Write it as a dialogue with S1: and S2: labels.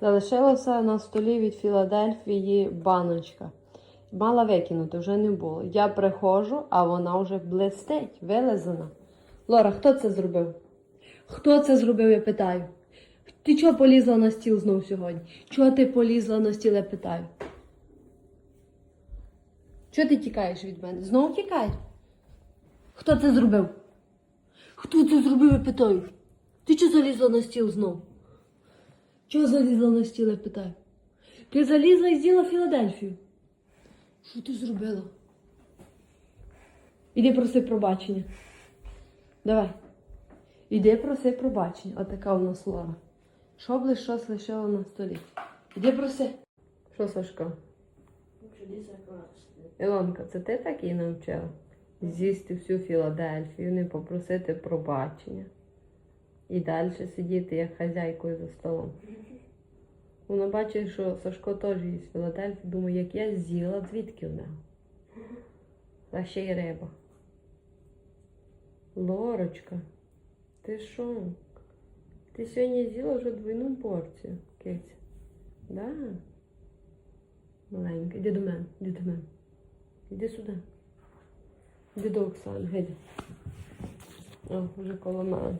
S1: Залишилася на столі від Філадельфії баночка. Мала викинути, вже не було. Я приходжу, а вона вже блистить, вилизана. Лора, хто це зробив? Хто це зробив, я питаю. Ти чого полізла на стіл знов сьогодні? Чого ти полізла на стіл, я питаю? Чого ти тікаєш від мене? Знову тікаєш? Хто це зробив? Хто це зробив, я питаю? Ти чого залізла на стіл знов? Чого залізла на стіл, я питаю? Ти залізла і з'їла Філадельфію. Що ти зробила? Іди проси пробачення. Давай. Іди проси пробачення. Отака у нас Лора. Що б щось лишила на столі. Іди проси. Що, Сашко? Ілонка, це ти так її навчила? З'їсти всю Філадельфію, не попросити пробачення. І далі сидіти як хазяйкою за столом. Вона бачить, що Сашко теж їсть Філадельфію, думає, як я з'їла, звідки в нього? А ще й риба. Лорочка, ти що? Ти сьогодні з'їла вже двойну порцію, киця. Да? Маленька, іди до мене, іди до мене. Іди сюди. Іди до Оксани, гиди. О, вже коло мене.